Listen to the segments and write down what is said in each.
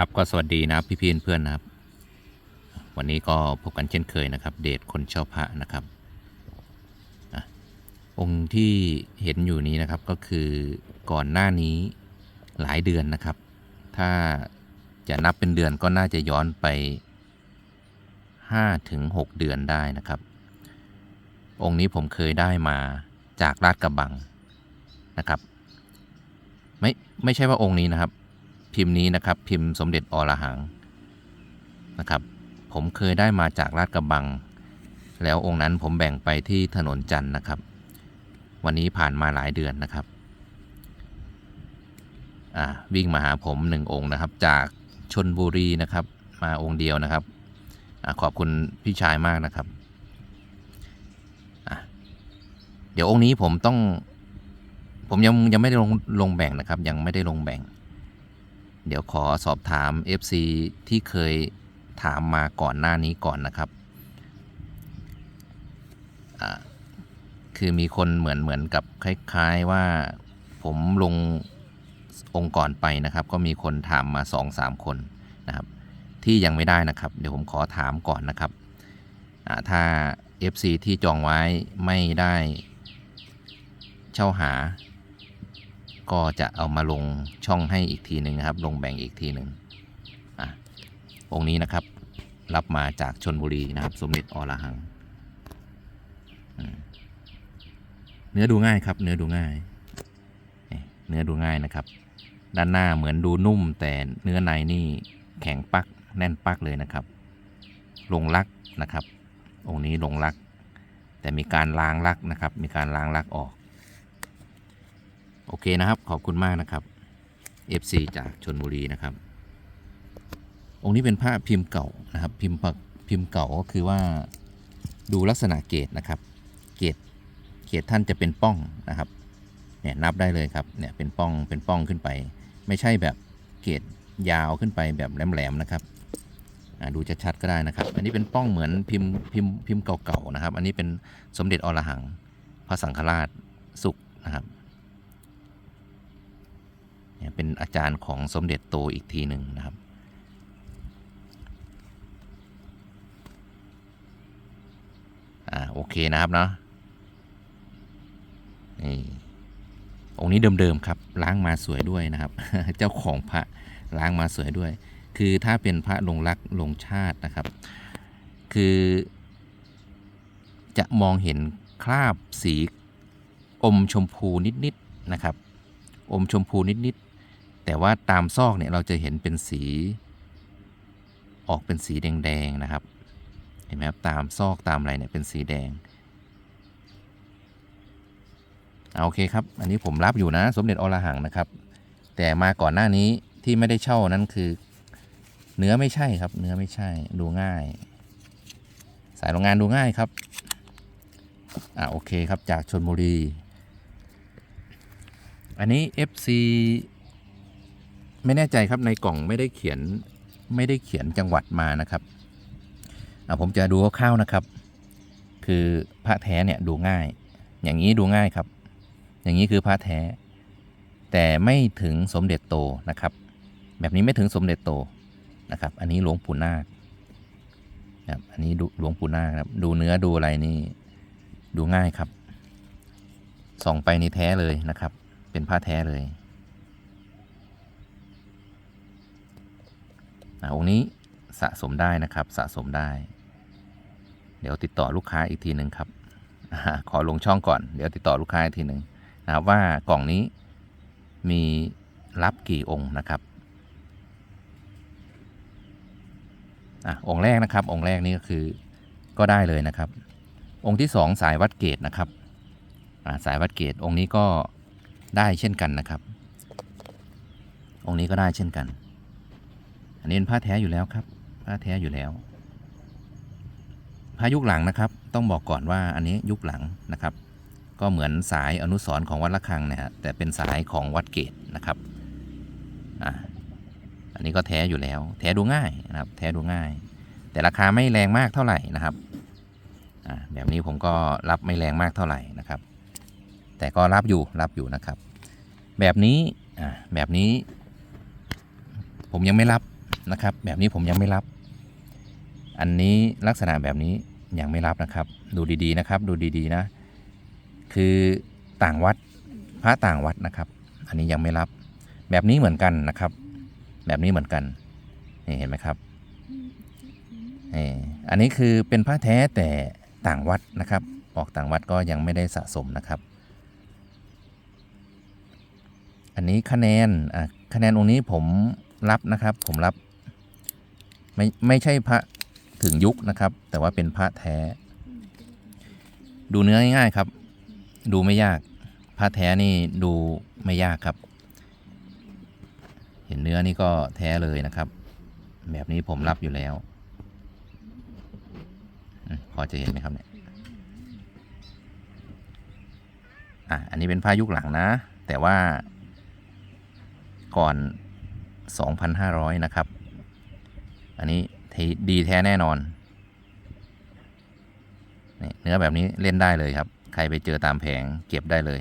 ครับก็สวัสดีนะครับพี่เพื่อนนะครับ วันนี้ก็พบกันเช่นเคยนะครับ เดทคนชอบพระนะครับอะองค์ที่เห็นอยู่นี้นะครับก็คือก่อนหน้านี้หลายเดือนนะครับ ถ้าจะนับเป็นเดือนก็น่าจะย้อนไป5ถึง6เดือนได้นะครับ องค์นี้ผมเคยได้มาจากลาดกระบังนะครับ ไม่ไม่ใช่ว่าองค์นี้นะครับ พิมพ์นี้นะครับ พิมพ์สมเด็จอรหังนะครับ ผมเคยได้มาจากลาดกระบัง แล้วองค์นั้นผมแบ่งไปที่ถนนจันทร์นะครับ วันนี้ผ่านมาหลายเดือนนะครับอ่าวิ่งมาหาผมหนึ่งองค์นะครับ จากชนบุรีนะครับ มาองค์เดียวนะครับอขอบคุณพี่ชายมากนะครับ เดี๋ยวองค์นี้ผมต้อง ผมยังยังไม่ได้ลงลงแบ่งนะครับ ยังไม่ได้ลงแบ่ง เดี๋ยวขอสอบถาม FC ที่เคยถามมาก่อนหน้านี้ก่อนนะครับ คือมีคนเหมือนเหมือนกับคล้าย ๆว่าผมลงองค์ก่อนไปนะครับ ก็มีคนถามมา 2-3 คนนะครับ ที่ยังไม่ได้นะครับ เดี๋ยวผมขอถามก่อนนะครับอ่าถ้า FC ที่จองไว้ไม่ได้เช่าหา ก็จะเอามาลงช่องให้อีกทีหนึ่งนะครับ ลงแบ่งอีกทีหนึ่งอะองค์นี้นะครับ รับมาจากชนบุรีนะครับ สมเด็จอรหังเนื้อดูง่ายครับ เนื้อดูง่าย เนื้อดูง่ายนะครับ ด้านหน้าเหมือนดูนุ่ม แต่เนื้อในนี่แข็งปักแน่นปักเลยนะครับ ลงลักนะครับ องค์นี้ลงลัก แต่มีการล้างลักนะครับ มีการล้างลักออก โอเคนะครับ ขอบคุณมากนะครับ FC จากชนบุรีนะครับ องค์นี้เป็นผ้าพิมพ์เก่านะครับ พิมพ์ปะพิมพ์เก่าก็คือว่าดูลักษณะเกตนะครับ เกตเกตท่านจะเป็นป้องนะครับเนี่ยนับได้เลยครับเนี่ยเป็นป้องเป็นป้องขึ้นไป ไม่ใช่แบบเกตยาวขึ้นไปแบบแหลมๆนะครับดูชัดๆก็ได้นะครับ อันนี้เป็นป้องเหมือนพิมพ์พิมพ์พิมพ์เก่าๆนะครับ อันนี้เป็นสมเด็จอรหังพระสังฆราชสุขนะครับ เป็นอาจารย์ของสมเด็จโตอีกทีหนึ่งนะครับ อ่าโอเคนะครับเนาะนี่องค์นี้เดิมๆครับล้างมาสวยด้วยนะครับ เจ้าของพระล้างมาสวยด้วย คือถ้าเป็นพระลงรักลงชาตินะครับ คือจะมองเห็นคราบสีอมชมพูนิดๆนะครับ อมชมพูนิดๆ แต่ว่าตามซอกเนี่ยเราจะเห็นเป็นสี ออกเป็นสีแดงๆนะครับ เห็นไหมครับตามซอกตามอะไรเนี่ยเป็นสีแดงเอาโอเคครับ อันนี้ผมรับอยู่นะ สมเด็จอรหังนะครับ แต่มาก่อนหน้านี้ที่ไม่ได้เช่านั้นคือ เนื้อไม่ใช่ครับ เนื้อไม่ใช่ดูง่าย สายโรงงานดูง่ายครับอ่าโอเคครับจากชนบุรี อันนี้ FC ไม่แน่ใจครับในกล่องไม่ได้เขียนไม่ได้เขียนจังหวัดมานะครับผมจะดูคร่าวๆนะครับ คือพระแท้เนี่ยดูง่าย อย่างนี้ดูง่ายครับ อย่างนี้คือพระแท้ แต่ไม่ถึงสมเด็จโตนะครับ แบบนี้ไม่ถึงสมเด็จโตนะครับ อันนี้หลวงปู่นาคครับอันนี้หลวงปู่นาคครับดูเนื้อดูอะไรนี่ดูง่ายครับส่องไปในแท้เลยนะครับ เป็นผ้าแท้เลย อาองค์นี้สะสมได้นะครับสะสมได้ เดี๋ยวติดต่อลูกค้าอีกทีหนึ่งครับขอลงช่องก่อนเดี๋ยวติดต่อลูกค้าอีกทีหนึ่งนะครับว่ากล่องนี้มีรับกี่องค์นะครับอะองค์แรกนะครับ องค์แรกนี่ก็คือก็ได้เลยนะครับ องค์ที่สองสายวัดเกตนะครับอ่าสายวัดเกตองค์นี้ก็ได้เช่นกันนะครับ องค์นี้ก็ได้เช่นกัน อันนี้เป็นผ้าแท้อยู่แล้วครับ ผ้าแท้อยู่แล้ว ผ้ายุคหลังนะครับ ต้องบอกก่อนว่าอันนี้ยุคหลังนะครับ ก็เหมือนสายอนุสรณ์ของวัดละคังนะฮะแต่เป็นสายของวัดเกตนะครับอ่าอันนี้ก็แท้อยู่แล้ว แท้ดูง่ายนะครับ แท้ดูง่าย แต่ราคาไม่แรงมากเท่าไหร่นะครับอ่าแบบนี้ผมก็รับไม่แรงมากเท่าไหร่นะครับ แต่ก็รับอยู่รับอยู่นะครับ แบบนี้อ่าแบบนี้ ผมยังไม่รับ นะครับ แบบนี้ผมยังไม่รับ อันนี้ลักษณะแบบนี้ยังไม่รับนะครับ ดูดีๆนะครับ ดูดีๆนะ คือต่างวัดพระต่างวัดนะครับ อันนี้ยังไม่รับ แบบนี้เหมือนกันนะครับ แบบนี้เหมือนกันนี่เห็นไหมครับนี่อันนี้คือเป็นพระแท้แต่ต่างวัดนะครับ ออกต่างวัดก็ยังไม่ได้สะสมนะครับ อันนี้คะแนนคะแนนองค์นี้ผมรับนะครับ ผมรับ ไม่ไม่ใช่พระถึงยุคนะครับ แต่ว่าเป็นพระแท้ ดูเนื้อง่ายๆครับ ดูไม่ยาก พระแท้นี่ดูไม่ยากครับ เห็นเนื้อนี่ก็แท้เลยนะครับ แบบนี้ผมรับอยู่แล้วพอจะเห็นไหมครับเนี่ยอะอันนี้เป็นผ้ายุคหลังนะ แต่ว่าก่อน 2,500 นะครับ อันนี้ดีแท้แน่นอนเนื้อแบบนี้เล่นได้เลยครับ ใครไปเจอตามแผงเก็บได้เลย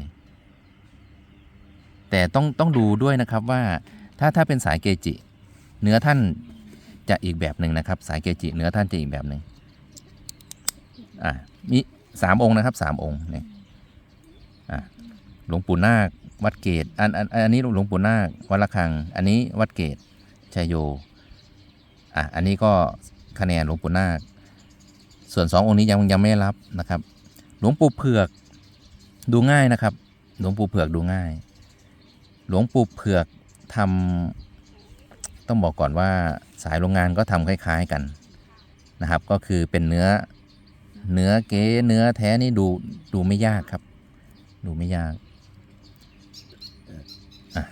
แต่ต้องต้องดูด้วยนะครับว่าถ้าถ้าเป็นสายเกจิ เนื้อท่านจะอีกแบบหนึ่งนะครับ สายเกจิ เนื้อท่านจะอีกแบบหนึ่งอะมีสามองค์นะครับสามองค์นี่ยอะหลวงปู่นาควัดเกตอันอันอันนี้หลวงปู่นาควัดละคัง อันนี้วัดเกตชัยโย อะอันนี้ก็คะแนนหลวงปู่นาค ส่วนสององค์นี้ยังยังไม่รับนะครับ หลวงปู่เผือกดูง่ายนะครับ หลวงปู่เผือกดูง่าย หลวงปู่เผือกทำต้องบอกก่อนว่าสายโรงงานก็ทำคล้าย ๆกันนะครับ ก็คือเป็นเนื้อเนื้อเก๋เนื้อแท้นี่ดูดูไม่ยากครับ ดูไม่ยากอะ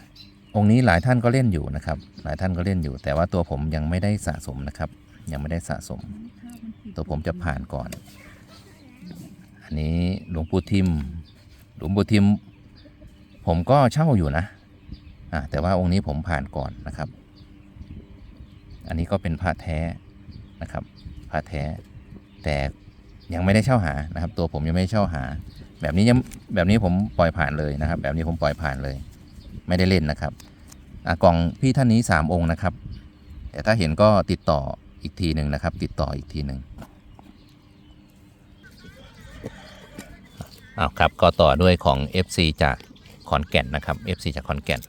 องค์นี้หลายท่านก็เล่นอยู่นะครับ หลายท่านก็เล่นอยู่ แต่ว่าตัวผมยังไม่ได้สะสมนะครับ ยังไม่ได้สะสม ตัวผมจะผ่านก่อน อันนี้หลวงปู่ทิม หลวงปู่ทิม ผมก็เช่าอยู่นะอะแต่ว่าองค์นี้ผมผ่านก่อนนะครับ อันนี้ก็เป็นพระแท้นะครับพระแท้ แต่ยังไม่ได้เช่าหานะครับ ตัวผมยังไม่ได้เช่าหา แบบนี้ยังแบบนี้ผมปล่อยผ่านเลยนะครับ แบบนี้ผมปล่อยผ่านเลย ไม่ได้เล่นนะครับกล่องพี่ท่านนี้ 3 องค์นะครับ แต่ถ้าเห็นก็ติดต่ออีกทีหนึ่งนะครับ ติดต่ออีกทีหนึ่งอ้าวครับก็ต่อด้วยของ FC จากขอนแก่นนะครับ FC จากขอนแก่น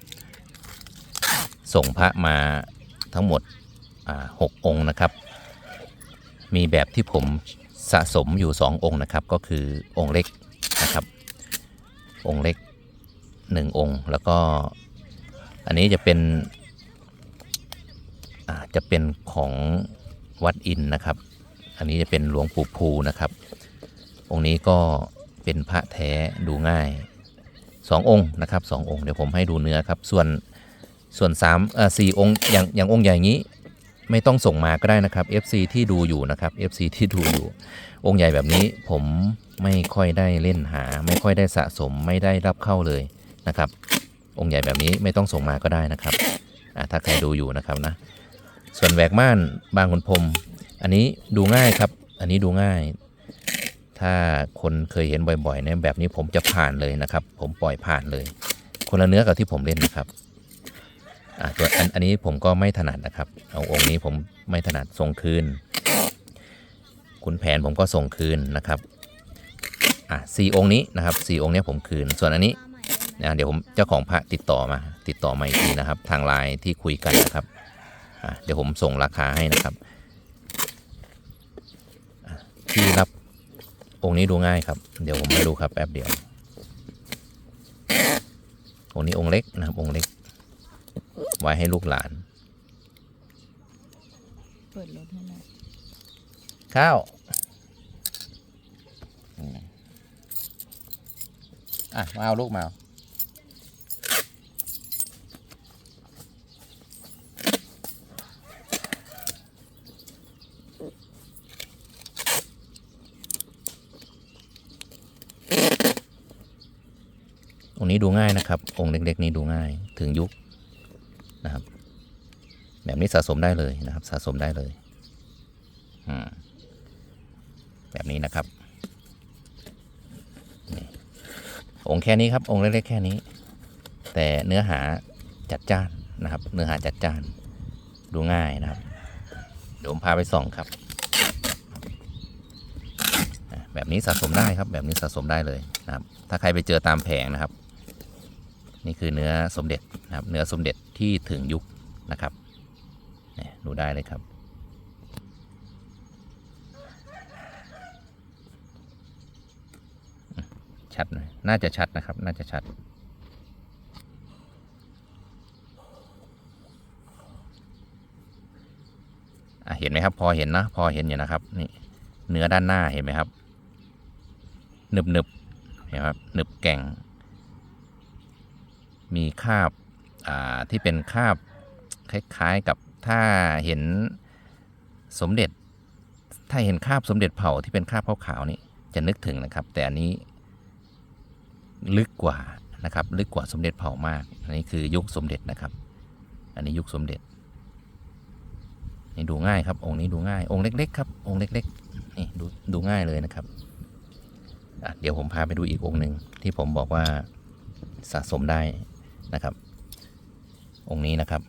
ส่งพระมาทั้งหมดหกองค์นะครับ มีแบบที่ผมสะสมอยู่ 2 องค์นะครับ ก็คือองค์เล็กนะครับ องค์เล็ก 1องค์ แล้วก็อันนี้จะเป็นจะเป็นของวัดอินนะครับ อันนี้จะเป็นหลวงปู่ภูนะครับ องค์นี้ก็เป็นพระแท้ดูง่ายสององค์นะครับสององค์เดี๋ยวผมให้ดูเนื้อครับ ส่วนส่วนสามเอ่อสี่องค์อย่างอย่างองค์ใหญ่ยี้ไม่ต้องส่งมาก็ได้นะครับ FC ที่ดูอยู่นะครับ FC ที่ดูอยู่ องค์ใหญ่แบบนี้ผมไม่ค่อยได้เล่นหา ไม่ค่อยได้สะสมไม่ได้รับเข้าเลย นะครับ องค์ใหญ่แบบนี้ไม่ต้องส่งมาก็ได้นะครับถ้าใครดูอยู่นะครับนะ ส่วนแหวกม่านบางขุนพรมอันนี้ดูง่ายครับ อันนี้ดูง่าย ถ้าคนเคยเห็นบ่อยๆเนี่ยแบบนี้ผมจะผ่านเลยนะครับ ผมปล่อยผ่านเลย คนละเนื้อกับที่ผมเล่นนะครับอะตัวอันอันนี้ผมก็ไม่ถนัดนะครับ เอาองค์นี้ผมไม่ถนัดส่งคืนคุณแผนผมก็ส่งคืนนะครับอะสี่องค์นี้นะครับสี่องค์นี้ผมคืน ส่วนอันนี้ นะเดี๋ยวผมเจ้าของพระติดต่อมา ติดต่อมาอีกทีนะครับ ทางไลน์ที่คุยกันนะครับเดี๋ยวผมส่งราคาให้นะครับ ที่รับองค์นี้ดูง่ายครับ เดี๋ยวผมให้ดูครับแป๊บเดียว องค์นี้องค์เล็กนะครับองค์เล็ก ไว้ให้ลูกหลาน เปิดรถให้หน่อยข้าวอืมอะมาเอาลูกมาเอา ดูง่ายนะครับ องค์เล็ก ๆ นี้ดูง่ายถึงยุคนะครับ แบบนี้สะสมได้เลยนะครับ สะสมได้เลยอืมแบบนี้นะครับองค์แค่นี้ครับ องค์เล็กๆแค่นี้ แต่เนื้อหาจัดจ้านนะครับ เนื้อหาจัดจ้านดูง่ายนะครับเดี๋ยวผมพาไปส่องครับ แบบนี้สะสมได้ครับ แบบนี้สะสมได้เลยนะครับ ถ้าใครไปเจอตามแผงนะครับ นี่คือเนื้อสมเด็จนะครับ เนื้อสมเด็จที่ถึงยุคนะครับเนี่ยดูได้เลยครับ ชัดน่อยน่าจะชัดนะครับ น่าจะชัดเห็นไหมครับ พอเห็นนะ พอเห็นอยู่นะครับ นี่เนื้อด้านหน้าเห็นไหมครับหนึบหนึบเห็นไหมครับหนึบแก่ง มีคาบาที่เป็นคาบคล้ายๆกับถ้าเห็นสมเด็จ ถ้าเห็นคาบสมเด็จเผ่าที่เป็นคาบขาวๆนี่จะนึกถึงนะครับ แต่อันนี้ลึกกว่านะครับ ลึกกว่าสมเด็จเผ่ามาก อันนี้คือยุคสมเด็จนะครับ อันนี้ยุคสมเด็จนี่ดูง่ายครับ องค์นี้ดูง่าย องค์เล็ก ๆ ครับ องค์เล็กๆนี่ดูดูง่ายเลยนะครับเดี๋ยวผมพาไปดูอีกองค์หนึ่งที่ผมบอกว่าสะสมได้ นะครับ องค์นี้นะครับ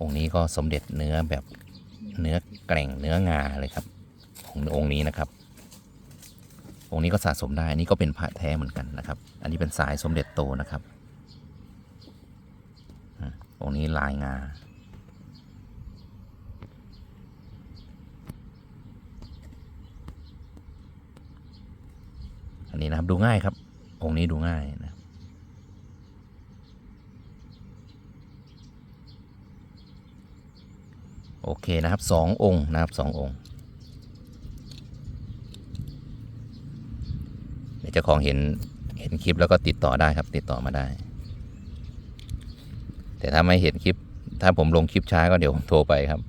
องค์นี้ก็สมเด็จเนื้อแบบเนื้อแกร่งเนื้องาเลยครับองค์องค์นี้นะครับ องค์นี้ก็สะสมได้อันนี้ก็เป็นพระแท้เหมือนกันนะครับ อันนี้เป็นสายสมเด็จโตนะครับองค์นี้ลายงา อันนี้นะครับดูง่ายครับ องค์นี้ดูง่ายนะโอเคนะครับสององค์นะครับสององค์เดี๋ยวเจ้าของเห็นเห็นคลิปแล้วก็ติดต่อได้ครับติดต่อมาได้ แต่ถ้าไม่เห็นคลิป ถ้าผมลงคลิปช้าก็เดี๋ยวผมโทรไปครับ